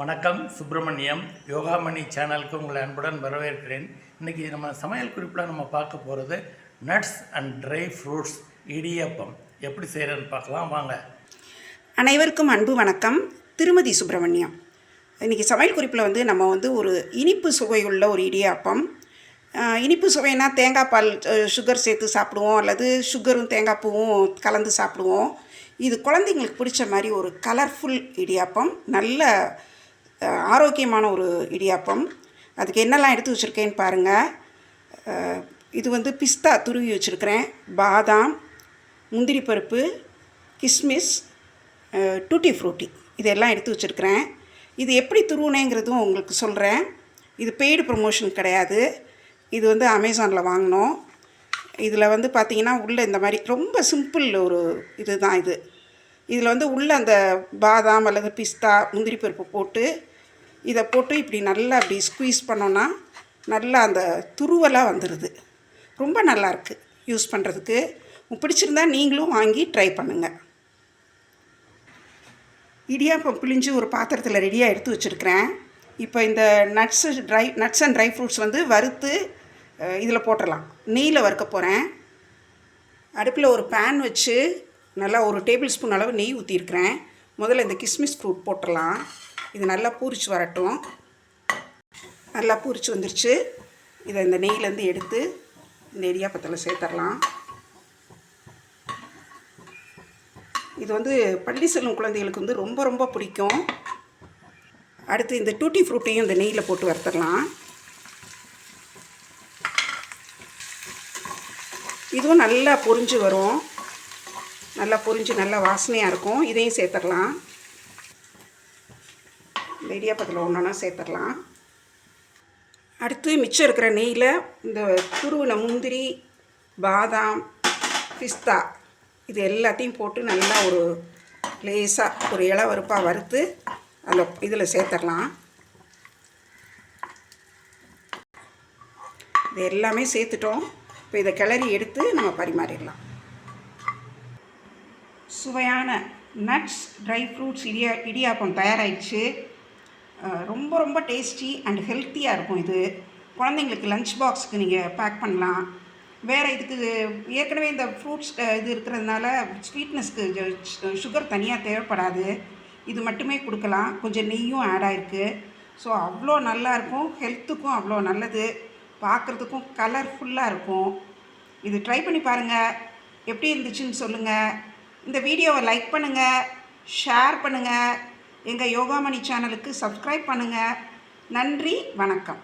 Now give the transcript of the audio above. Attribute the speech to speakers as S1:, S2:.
S1: வணக்கம் சுப்பிரமணியம் யோகாமணி சேனலுக்கு உங்களை அன்புடன் வரவேற்கிறேன். இன்றைக்கி நம்ம சமையல் குறிப்பில் நம்ம பார்க்க போகிறது nuts and dry fruits idiyappam. எப்படி செய்கிறதுன்னு பார்க்கலாம் வாங்க.
S2: அனைவருக்கும் அன்பு வணக்கம். திருமதி சுப்பிரமணியம். இன்றைக்கி சமையல் குறிப்பில் வந்து நம்ம வந்து ஒரு இனிப்பு சுவையுள்ள ஒரு இடியாப்பம். இனிப்பு சுவைனா தேங்காய் பால் சுகர் சேர்த்து சாப்பிடுவோம் அல்லது சுகரும் தேங்காய் பூவும் கலந்து சாப்பிடுவோம். இது குழந்தைங்களுக்கு பிடிச்ச மாதிரி ஒரு கலர்ஃபுல் இடியாப்பம். நல்ல ஆரோக்கியமான ஒரு இடியாப்பம். அதுக்கு என்னெல்லாம் எடுத்து வச்சுருக்கேன்னு பாருங்கள் இது வந்து பிஸ்தா துருவி வச்சுருக்கிறேன். பாதாம் முந்திரி பருப்பு கிஸ்மிஸ் டூட்டி ஃப்ரூட்டி. இதெல்லாம் எடுத்து வச்சுருக்கிறேன். இது எப்படி துருவுனேங்கிறதும் உங்களுக்கு சொல்கிறேன் இது பெய்டு ப்ரொமோஷன் கிடையாது. இது வந்து அமேசானில் வாங்கினோம். இதில் வந்து பார்த்தீங்கன்னா உள்ளே இந்த மாதிரி ரொம்ப சிம்பிள் ஒரு இது தான் இது. இதில் வந்து உள்ளே அந்த பாதாம் அல்லது பிஸ்தா முந்திரி பருப்பு போட்டு இதை போட்டு இப்படி நல்லா அப்படி ஸ்குவீஸ் பண்ணோன்னா நல்லா அந்த துருவலாக வந்துடுது ரொம்ப நல்லாயிருக்கு யூஸ் பண்ணுறதுக்கு பிடிச்சிருந்தா நீங்களும் வாங்கி ட்ரை பண்ணுங்கள் இடியாப்பம் பிழிஞ்சு ஒரு பாத்திரத்தில் ரெடியாக எடுத்து வச்சுருக்கிறேன். இப்போ இந்த nuts dry nuts and dry fruits வந்து வறுத்து இதில் போட்டுடலாம் நெய்யில் வறுக்க போகிறேன் அடுப்பில் ஒரு பேன் வச்சு நல்லா ஒரு டேபிள் ஸ்பூன் அளவு நெய் ஊற்றிருக்கிறேன் முதல்ல இந்த கிஸ்மிஸ் ஃப்ரூட் போட்டுடலாம் இது நல்லா பூரிச்சு வரட்டும். நல்லா பூரிச்சு வந்துருச்சு. இதை இந்த நெய்யிலேருந்து எடுத்து இந்த இடியாப்பத்தில் சேர்த்துடலாம். இது வந்து பள்ளி செல்லும் குழந்தைகளுக்கு வந்து ரொம்ப ரொம்ப பிடிக்கும். அடுத்து இந்த டூட்டி ஃப்ரூட்டையும் இந்த நெய்யில் போட்டு வறுத்துடலாம். இதுவும் நல்லா பொரிஞ்சு வரும். நல்லா பொரிஞ்சு நல்லா வாசனையாக இருக்கும். இதையும் சேர்த்துடலாம். இந்த இடியாப்பத்தில் ஒன்றா சேர்த்துடலாம். அடுத்து மிச்சம் இருக்கிற நெய்யில் இந்த துருவின முந்திரி பாதாம் பிஸ்தா இது எல்லாத்தையும் போட்டு நல்லா ஒரு லேசாக ஒரு இலை வறுப்பாக வறுத்து அந்த இதில் சேர்த்துடலாம். இது எல்லாமே சேர்த்துட்டோம். இப்போ இதை கிளறி எடுத்து நம்ம பரிமாறிடலாம். சுவையான நட்ஸ் ட்ரை ஃப்ரூட்ஸ் இடியா இடியாப்பம் தயாராகிடுச்சு ரொம்ப ரொம்ப டேஸ்டி அண்ட் ஹெல்த்தியாக இருக்கும் இது. குழந்தைங்களுக்கு லஞ்ச் பாக்ஸுக்கு நீங்கள் பேக் பண்ணலாம். வேறு இதுக்கு ஏற்கனவே இந்த ஃப்ரூட்ஸ் இது இருக்கிறதுனால ஸ்வீட்னஸ்க்கு சுகர் தனியாக தேவைப்படாது. இது மட்டுமே கொடுக்கலாம். கொஞ்சம் நெய்யும் ஆட் ஆகிருக்கு ஸோ அவ்வளோ நல்லாயிருக்கும் ஹெல்த்துக்கும் அவ்வளோ நல்லது. பார்க்குறதுக்கும் கலர்ஃபுல்லாக இருக்கும். இது ட்ரை பண்ணி பாருங்கள் எப்படி இருந்துச்சுன்னு சொல்லுங்கள் இந்த வீடியோவை லைக் பண்ணுங்கள் ஷேர் பண்ணுங்கள் எங்கள் யோகாமணி சேனலுக்கு சப்ஸ்கிரைப் பண்ணுங்கள் நன்றி வணக்கம்.